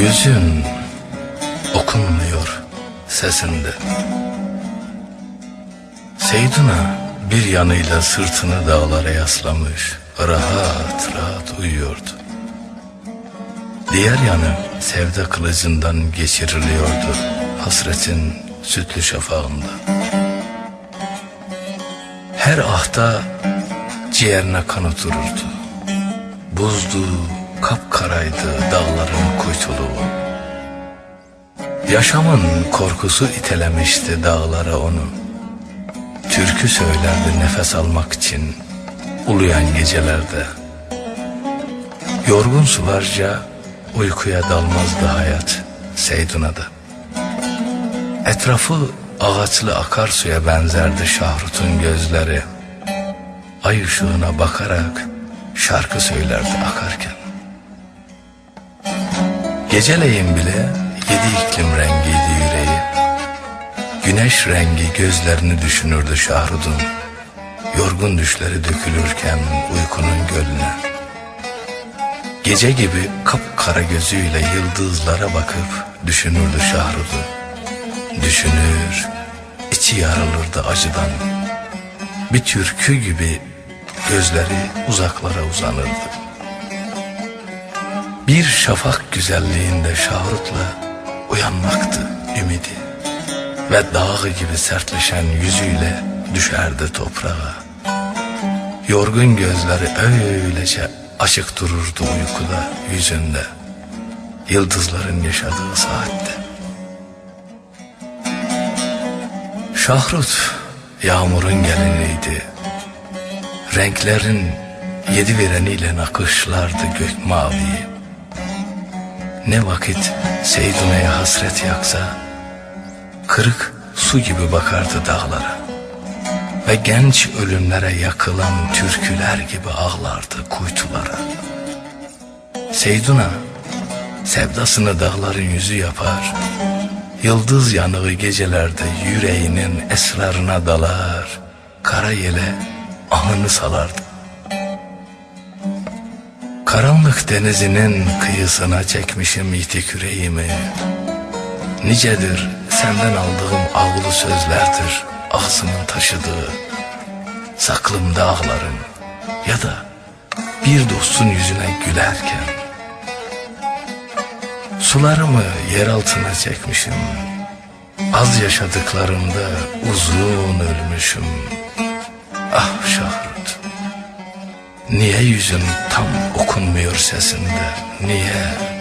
Yüzün okunmuyor sesinde. Seyduna bir yanıyla sırtını dağlara yaslamış, rahat rahat uyuyordu. Diğer yanı sevda kılıcından geçiriliyordu hasretin sütlü şafağında. Her ahta ciğerine kan otururdu. Buzdu, kapkaraydı dağların kuytuluğu. Yaşamın korkusu itelemişti dağlara onu. Türkü söylerdi nefes almak için uluyan gecelerde. Yorgun sularca uykuya dalmazdı hayat Seyduna'da. Etrafı ağaçlı akarsuya benzerdi Şahrut'un gözleri. Ay ışığına bakarak şarkı söylerdi akarken. Geceleyin bile yedi iklim rengiydi yüreği. Güneş rengi gözlerini düşünürdü Şahrut'un. Yorgun düşleri dökülürken uykunun gölüne. Gece gibi kapkara gözüyle yıldızlara bakıp düşünürdü Şahrut'u. Düşünür, içi yarılırdı acıdan. Bir türkü gibi gözleri uzaklara uzanırdı. Bir şafak güzelliğinde Şahrut'la uyanmaktı ümidi. Ve dağ gibi sertleşen yüzüyle düşerdi toprağa. Yorgun gözleri öylece açık dururdu uykuda yüzünde. Yıldızların yaşadığı saatte. Şahrut yağmurun geliniydi. Renklerin yedi vereniyle nakışlardı gök maviyi. Ne vakit Seyduna'ya hasret yaksa, kırık su gibi bakardı dağlara. Ve genç ölümlere yakılan türküler gibi ağlardı kuytulara. Seyduna sevdasını dağların yüzü yapar, Yıldız yanığı gecelerde yüreğinin esrarına dalar, kara yele ahını salardı. Karanlık denizinin kıyısına çekmişim yitik yüreğimi. Nicedir senden aldığım ağlı sözlerdir ağzımın taşıdığı. Saklımda ağlarım ya da bir dostun yüzüne gülerken. Sularımı yer altına çekmişim. Az yaşadıklarımda uzun ölmüşüm. Ah Şahrut. Niye yüzün tam okunmuyor sesinde? Niye?